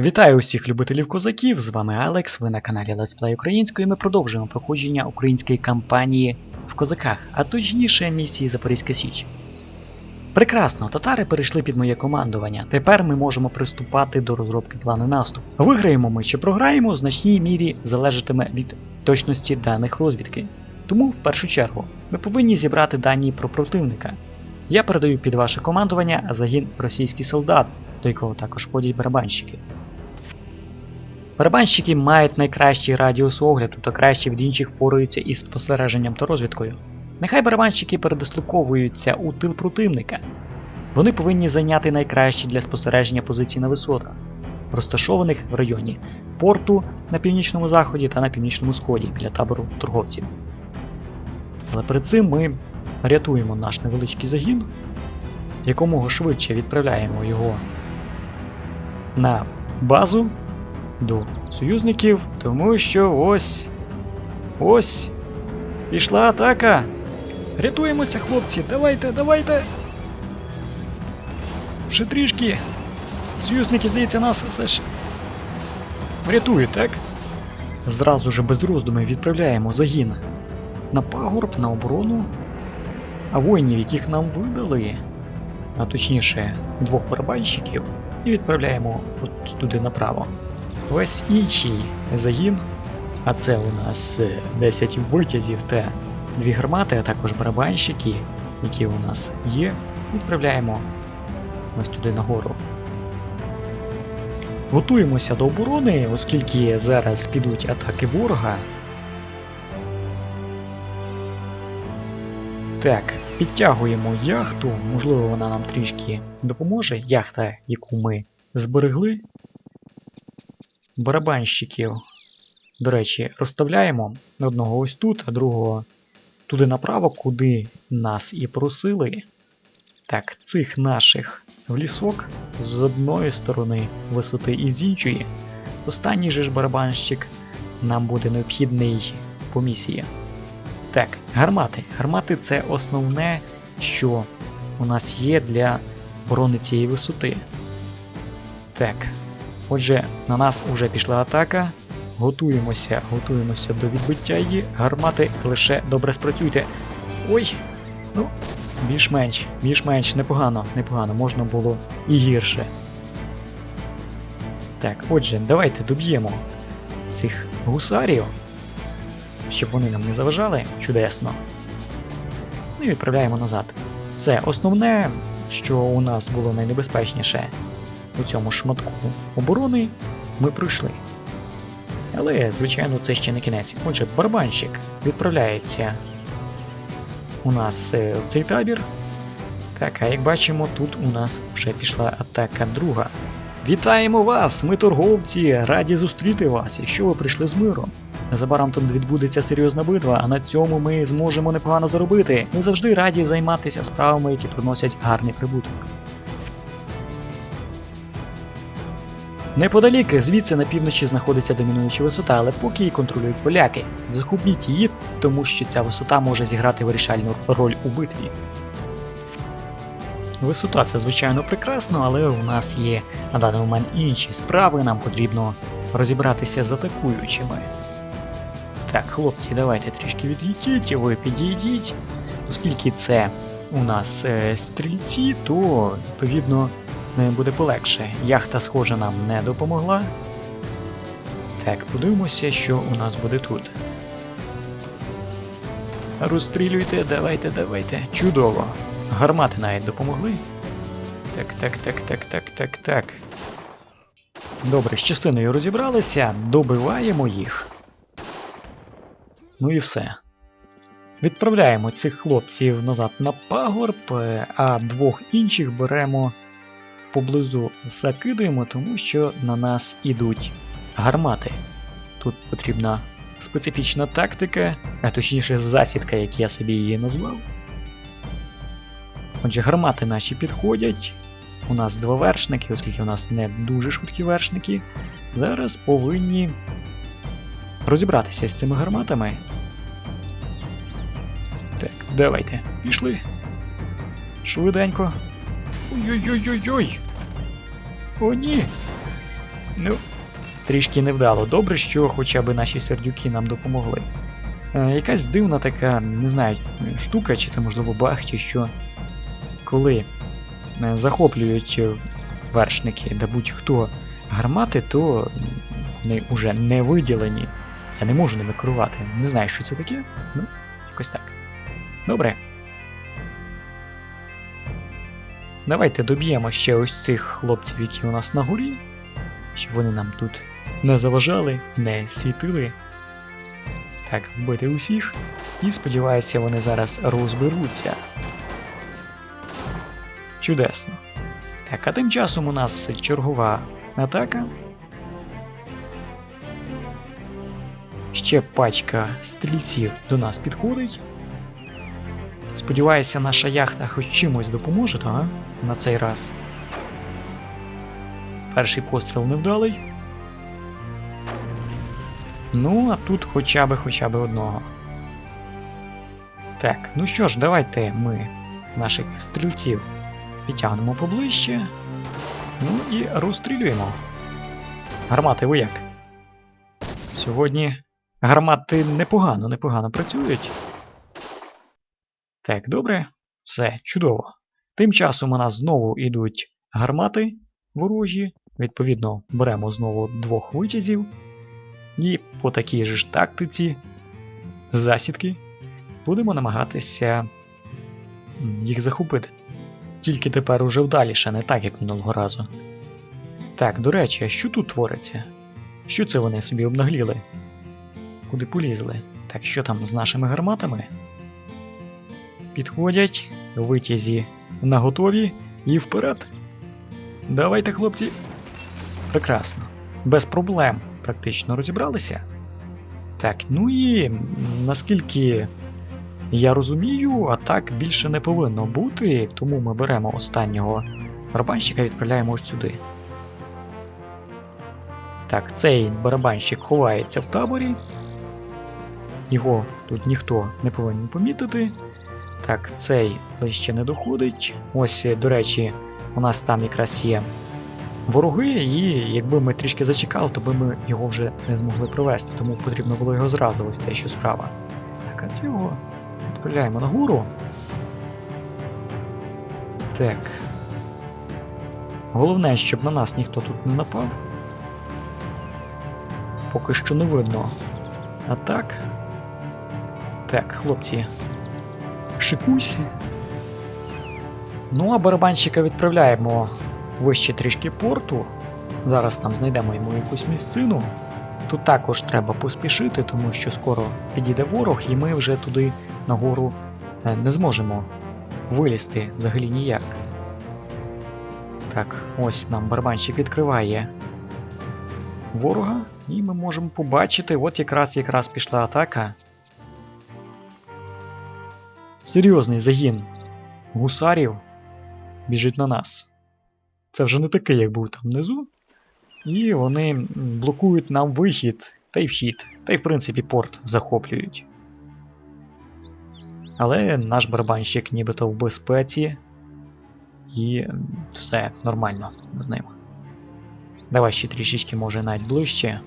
Вітаю усіх любителів козаків! З вами Алекс. Ви на каналі Let's Play Українською. Ми продовжуємо проходження української кампанії в козаках, а точніше місії Запорізька Січ. Прекрасно, татари перейшли під моє командування. Тепер ми можемо приступати до розробки плану наступу. Виграємо ми чи програємо, в значній мірі залежатиме від точності даних розвідки. Тому, в першу чергу, ми повинні зібрати дані про противника. Я передаю під ваше командування загін російський солдат, до якого також входять барабанщики. Барабанщики мають найкращий радіус огляду та краще від інших впораються із спостереженням та розвідкою. Нехай барабанщики передислоковуються у тил противника. Вони повинні зайняти найкращі для спостереження позиції на висотах, розташованих в районі порту на північному заході та на північному сході біля табору торговців. Але перед цим ми рятуємо наш невеличкий загін, якомога швидше відправляємо його на базу до союзників, тому що ось. Ось. Пішла атака. Рятуємося, хлопці, давайте, давайте. Ще трішки. Союзники, здається, нас все ж врятують, так? Зразу же без роздумів відправляємо загін на пагорб, на оборону. А воїнів, яких нам видали, а точніше, двох барабанщиків, і відправляємо от туди направо. Весь інший загін, а це у нас е, 10 витязів та дві гармати, а також барабанщики, які у нас є, відправляємо ось туди нагору. Готуємося до оборони, оскільки зараз підуть атаки ворога. Так, підтягуємо яхту, можливо, вона нам трішки допоможе. Яхта, яку ми зберегли. Барабанщиків, до речі, розставляємо одного ось тут, а другого туди направо, куди нас і просили. Так, цих наших в лісок з одної сторони висоти і з іншої. Останній же ж барабанщик нам буде необхідний по місії. Так, гармати. Гармати це основне, що у нас є для оборони цієї висоти. Так, отже, на нас вже пішла атака. Готуємося, готуємося до відбиття її. Гармати лише добре спрацюйте. Ой! Ну, більш-менш, більш-менш непогано, непогано, можна було і гірше. Так, отже, давайте доб'ємо цих гусарів щоб вони нам не заважали чудесно. Ну і відправляємо назад. Все, основне, що у нас було найнебезпечніше у цьому шматку оборони, ми пройшли. Але, звичайно, це ще не кінець. Отже, барабанщик відправляється у нас е, в цей табір. Так, а як бачимо, тут у нас вже пішла атака друга. Вітаємо вас! Ми торговці! Раді зустріти вас, якщо ви прийшли з миром. Незабаром тут відбудеться серйозна битва, а на цьому ми зможемо непогано заробити. Ми завжди раді займатися справами, які приносять гарний прибуток. Неподалік звідси на півночі знаходиться домінуюча висота, але поки її контролюють поляки. Захопіть її, тому що ця висота може зіграти вирішальну роль у битві. Висота це звичайно прекрасно, але у нас є на даний момент інші справи, нам потрібно розібратися з атакуючими. Так, хлопці, давайте трішки відлітіть, ви підійдіть. Оскільки це у нас е, стрільці, то відповідно з ними буде полегше. Яхта, схоже, нам не допомогла. Так, подивимося, що у нас буде тут. Розстрілюйте, давайте, давайте. Чудово. Гармати навіть допомогли. Так, так, так, так, так, так, так. Добре, з частиною розібралися, добиваємо їх. Ну і все. Відправляємо цих хлопців назад на пагорб, е, а двох інших беремо поблизу закидуємо, тому що на нас ідуть гармати. Тут потрібна специфічна тактика, а точніше засідка, як я собі її назвав. Отже, гармати наші підходять. У нас два вершники, оскільки у нас не дуже швидкі вершники. Зараз повинні розібратися з цими гарматами. Так, давайте. Пішли. Швиденько. Ой-ой-ой-ой-ой! О, ні! Ну, трішки невдало. Добре, що хоча б наші сердюки нам допомогли. Е, якась дивна така, не знаю, штука, чи це можливо баг, чи що. Коли е, захоплюють вершники, да будь-хто гармати, то вони вже не виділені. Я не можу ними керувати. Не знаю, що це таке. Ну, якось так. Добре. Давайте доб'ємо ще ось цих хлопців, які у нас на горі, щоб вони нам тут не заважали, не світили. Так, вбити усіх. І сподіваюся, вони зараз розберуться. Чудесно. Так, а тим часом у нас чергова атака. Ще пачка стрільців до нас підходить. Сподіваюся, наша яхта хоч чимось допоможе, та? На цей раз. Перший постріл невдалий. Ну, а тут хоча б хоча б одного. Так, ну що ж, давайте ми наших стрільців підтягнемо поближче. Ну і розстрілюємо. Гармати ви як? Сьогодні гармати непогано, непогано працюють. Так, добре, все, чудово. Тим часом у нас знову йдуть гармати ворожі. Відповідно, беремо знову двох витязів. І по такій же ж тактиці засідки будемо намагатися їх захопити. Тільки тепер уже вдаліше, не так, як минулого разу. Так, до речі, що тут твориться? Що це вони собі обнагліли? Куди полізли? Так, що там з нашими гарматами? Підходять, витязі наготові і вперед. Давайте, хлопці. Прекрасно. Без проблем практично розібралися. Так, ну і наскільки я розумію, атак більше не повинно бути, тому ми беремо останнього барабанщика і відправляємо ось сюди. Так, цей барабанщик ховається в таборі. Його тут ніхто не повинен помітити. Так, цей ближче не доходить. Ось, до речі, у нас там якраз є вороги, і якби ми трішки зачекали, то би ми його вже не змогли провести, тому потрібно було його зразу ось це що справа. Так, а цього відправляємо нагору. Так. Головне, щоб на нас ніхто тут не напав. Поки що не видно. А так. Так, хлопці. Шикуйся. Ну, а барабанщика відправляємо вище трішки порту. Зараз там знайдемо йому якусь місцину. Тут також треба поспішити, тому що скоро підійде ворог, і ми вже туди нагору е, не зможемо вилізти взагалі ніяк. Так, ось нам барабанщик відкриває ворога, і ми можемо побачити, от якраз якраз пішла атака. Серйозний загін гусарів біжить на нас. Це вже не таке, як був там внизу. І вони блокують нам вихід та й вхід, та й в принципі порт захоплюють. Але наш барабанщик нібито в безпеці. І все нормально з ним. Давай ще трішечки, може, навіть ближче,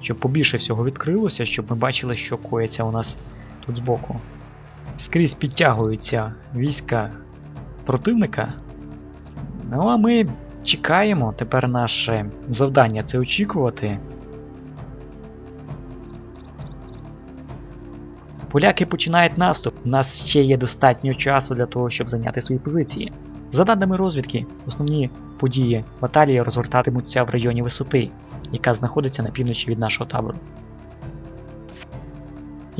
щоб побільше всього відкрилося, щоб ми бачили, що коїться у нас тут збоку. Скрізь підтягуються війська противника. Ну а ми чекаємо. Тепер наше завдання це очікувати. Поляки починають наступ. У нас ще є достатньо часу для того, щоб зайняти свої позиції. За даними розвідки, основні події баталії розгортатимуться в районі висоти, яка знаходиться на півночі від нашого табору.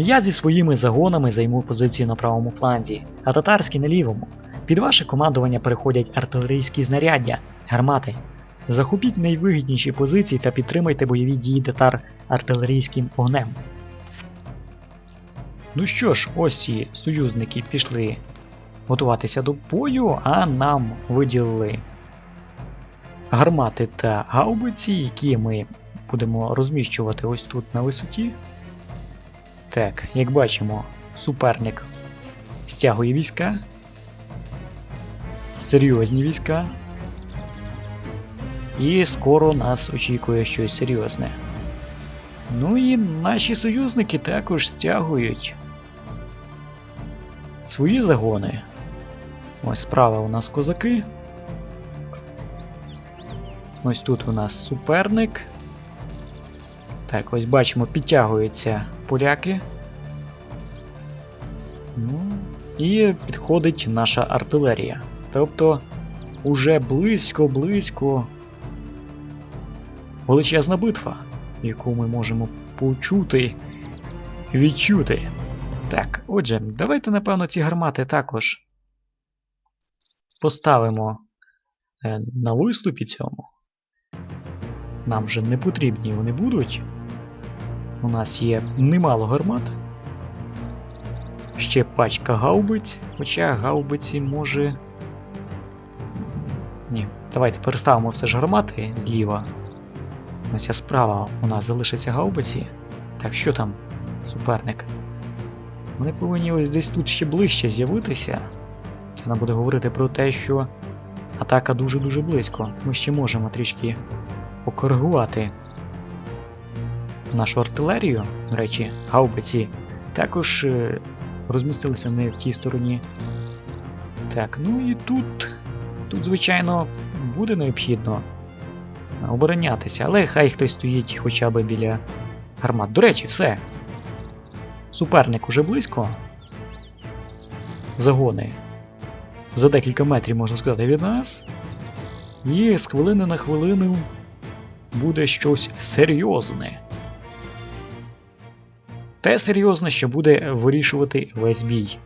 Я зі своїми загонами займу позицію на правому фланзі, а татарські на лівому. Під ваше командування переходять артилерійські знаряддя, гармати. Захопіть найвигідніші позиції та підтримайте бойові дії татар артилерійським вогнем. Ну що ж, ось ці союзники пішли готуватися до бою, а нам виділили гармати та гаубиці, які ми будемо розміщувати ось тут на висоті. Так, як бачимо, суперник стягує війська. Серйозні війська. і скоро нас очікує щось серйозне. Ну і наші союзники також стягують свої загони. Ось справа у нас козаки. Ось тут у нас суперник. Так, ось бачимо, підтягуються поляки. Ну, і підходить наша артилерія. Тобто, уже близько-близько величезна битва, яку ми можемо почути, відчути. Так, отже, давайте, напевно, ці гармати також поставимо е, на виступі цьому. Нам вже не потрібні вони будуть. У нас є немало гармат. Ще пачка гаубиць, хоча гаубиці може. Ні, давайте переставимо все ж гармати зліва. Ось справа у нас залишиться гаубиці. Так, що там, суперник? Вони повинні ось десь тут ще ближче з'явитися. Це нам буде говорити про те, що атака дуже-дуже близько. Ми ще можемо трішки покоригувати нашу артилерію. До речі, гаубиці також е, розмістилися не в тій стороні. Так, ну і тут, тут, звичайно, буде необхідно оборонятися, але хай хтось стоїть хоча б біля гармат. До речі, все. Суперник уже близько. Загони за декілька метрів, можна сказати, від нас. І з хвилини на хвилину буде щось серйозне. Те серйозне, що буде вирішувати весь бій.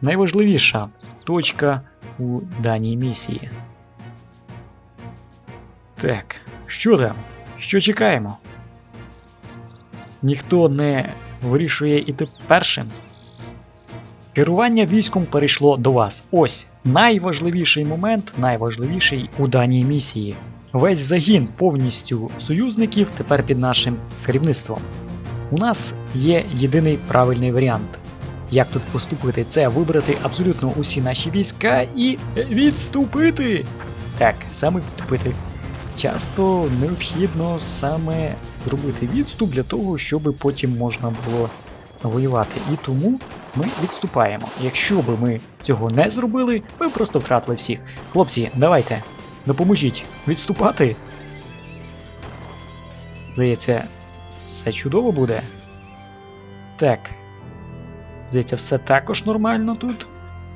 Найважливіша точка у даній місії. Так, що там? Що чекаємо? Ніхто не вирішує іти першим. Керування військом перейшло до вас. Ось найважливіший момент, найважливіший у даній місії. Весь загін повністю союзників тепер під нашим керівництвом. У нас є єдиний правильний варіант. Як тут поступити? Це вибрати абсолютно усі наші війська і відступити. Так, саме відступити. Часто необхідно саме зробити відступ для того, щоб потім можна було воювати. І тому ми відступаємо. Якщо би ми цього не зробили, ми просто втратили всіх. Хлопці, давайте, допоможіть відступати. Здається, все чудово буде. Так. Здається, все також нормально тут.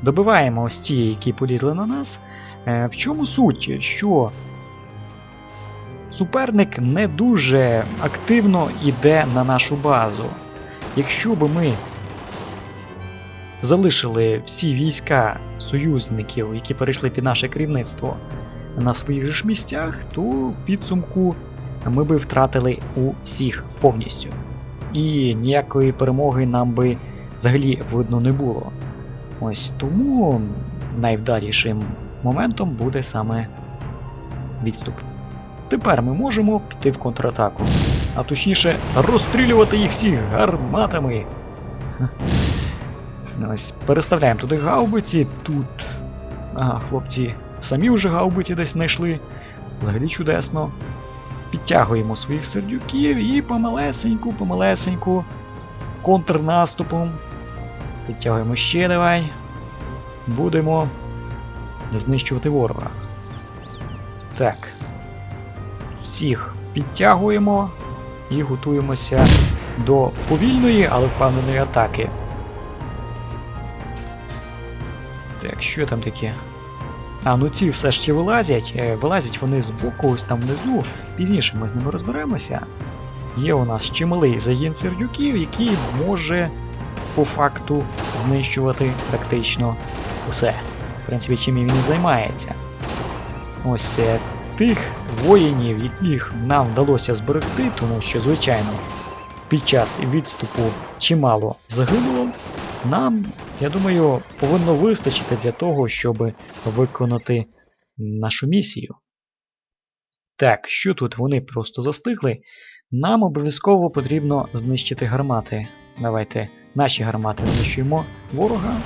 Добиваємо ось ті, які полізли на нас. Е, в чому суть? Що суперник не дуже активно йде на нашу базу. Якщо би ми залишили всі війська союзників, які перейшли під наше керівництво на своїх ж місцях, то в підсумку ми би втратили усіх повністю. І ніякої перемоги нам би взагалі видно не було. Ось тому найвдалішим моментом буде саме відступ. Тепер ми можемо піти в контратаку, а точніше розстрілювати їх всіх гарматами. Ось переставляємо туди гаубиці, тут. Ага, хлопці самі вже гаубиці десь знайшли. Взагалі чудесно. Підтягуємо своїх сердюків і помалесеньку, помалесеньку контрнаступом. Підтягуємо ще давай. Будемо знищувати ворога. Так. Всіх підтягуємо і готуємося до повільної, але впевненої атаки. Так, що там таке? А, ну ці все ще вилазять. Е, Вилазять вони з боку, ось там внизу. Пізніше ми з ними розберемося. Є у нас чималий загін сердюків, який може по факту знищувати практично усе. В принципі, чим він і займається. Ось е, тих воїнів, яких нам вдалося зберегти, тому що, звичайно, під час відступу чимало загинуло. Нам, я думаю, повинно вистачити для того, щоб виконати нашу місію. Так, що тут вони просто застигли? Нам обов'язково потрібно знищити гармати. Давайте наші гармати знищуємо ворога.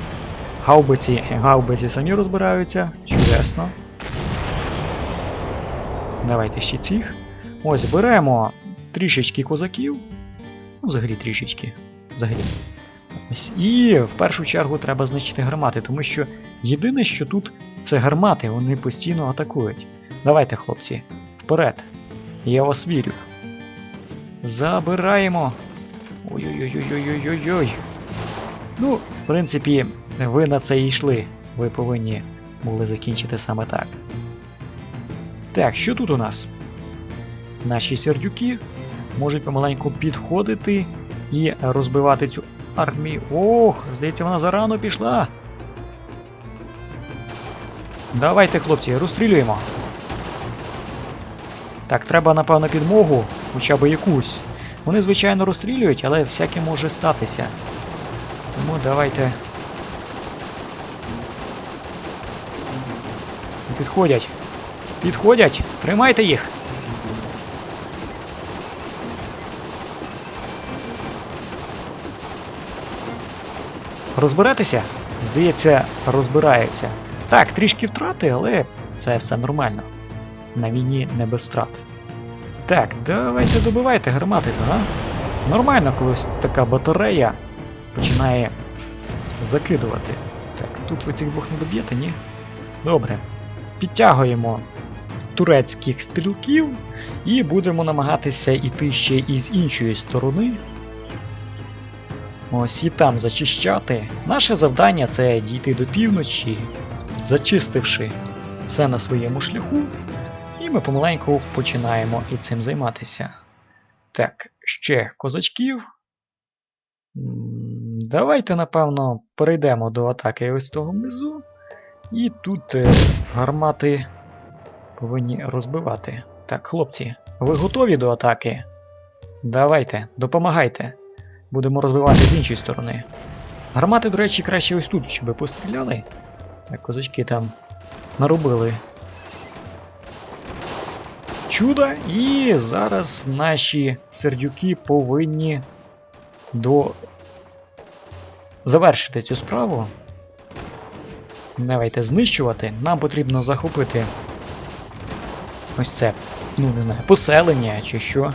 Гаубиці, гаубиці самі розбираються. Чудесно. Давайте ще цих. Ось, беремо трішечки козаків. Ну, взагалі трішечки. Взагалі. І в першу чергу треба знищити гармати, тому що єдине, що тут це гармати, вони постійно атакують. Давайте, хлопці, вперед. Я вас вірю. Забираємо. Ой-ой-ой-ой-ой-ой-ой. Ну, в принципі, ви на це йшли. Ви повинні були закінчити саме так. Так, що тут у нас? Наші сердюки можуть помаленьку підходити і розбивати цю армію. Ох, здається, вона зарано пішла. Давайте, хлопці, розстрілюємо. Так, треба, напевно, підмогу, хоча б якусь. Вони, звичайно, розстрілюють, але всяке може статися. Тому давайте. Підходять. Підходять! Тримайте їх! Розберетеся? Здається, розбирається. Так, трішки втрати, але це все нормально. На війні не без втрат. Так, давайте добивайте гармати то, а? Нормально, коли така батарея починає закидувати. Так, тут ви цих двох не доб'єте, ні? Добре. Підтягуємо турецьких стрілків і будемо намагатися йти ще і з іншої сторони. Ось і там зачищати. Наше завдання це дійти до півночі, зачистивши все на своєму шляху, і ми помаленьку починаємо і цим займатися. Так, ще козачків. Давайте, напевно, перейдемо до атаки ось того внизу. І тут е, гармати повинні розбивати. Так, хлопці, ви готові до атаки? Давайте, допомагайте. Будемо розбивати з іншої сторони. Гармати, до речі, краще ось тут, щоб постріляли. Так, козачки там наробили. Чудо, і зараз наші сердюки повинні до... завершити цю справу. Давайте знищувати. Нам потрібно захопити ось це, ну не знаю, поселення чи що.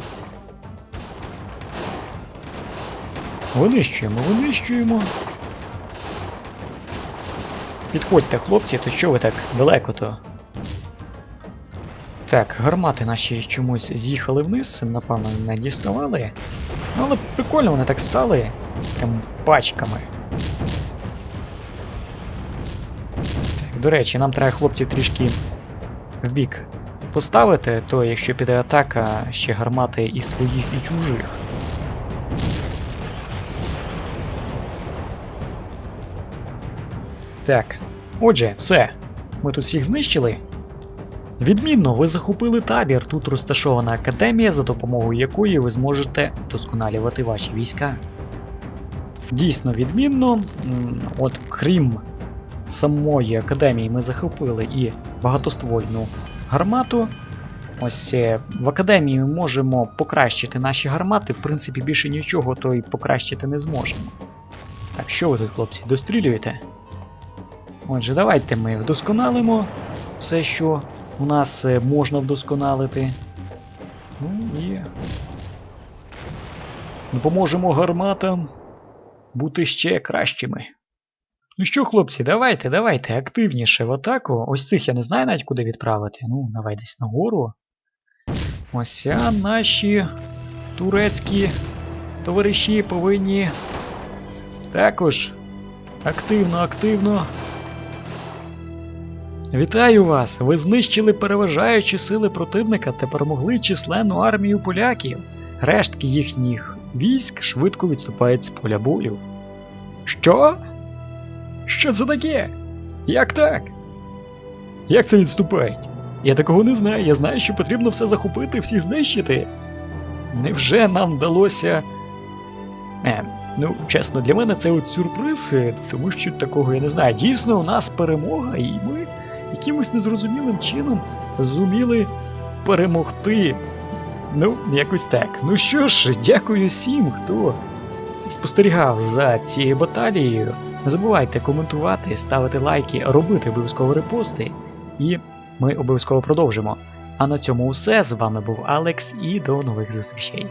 Винищуємо, винищуємо. Підходьте, хлопці, то що ви так далеко то? Так, гармати наші чомусь з'їхали вниз, напевно, не діставали. Ну, але прикольно вони так стали. Прям пачками. Так, до речі, нам треба хлопців трішки в бік поставити, то якщо піде атака, ще гармати і своїх, і чужих. Так, отже, все. Ми тут всіх знищили. Відмінно, ви захопили табір. Тут розташована академія, за допомогою якої ви зможете вдосконалювати ваші війська. Дійсно відмінно. От крім самої академії, ми захопили і багатоствольну гармату. Ось е, в академії ми можемо покращити наші гармати. В принципі, більше нічого то й покращити не зможемо. Так, що ви тут, хлопці, дострілюєте? Отже, давайте ми вдосконалимо все, що у нас е, можна вдосконалити. Ну і. Допоможемо гарматам бути ще кращими. Ну що, хлопці, давайте, давайте активніше в атаку. Ось цих я не знаю навіть куди відправити. Ну, давай десь нагору. Ось а наші турецькі товариші повинні також активно, активно Вітаю вас! Ви знищили переважаючі сили противника та перемогли численну армію поляків. Рештки їхніх військ швидко відступають з поля бою. Що? Що це таке? Як так? Як це відступають? Я такого не знаю. Я знаю, що потрібно все захопити, всіх знищити. Невже нам вдалося. Е, ну, чесно, для мене це от сюрприз, е, тому що такого я не знаю. Дійсно, у нас перемога, і ми якимось незрозумілим чином зуміли перемогти. Ну, якось так. Ну що ж, дякую всім, хто спостерігав за цією баталією. Не забувайте коментувати, ставити лайки, робити обов'язково репости, і ми обов'язково продовжимо. А на цьому все. З вами був Алекс і до нових зустрічей.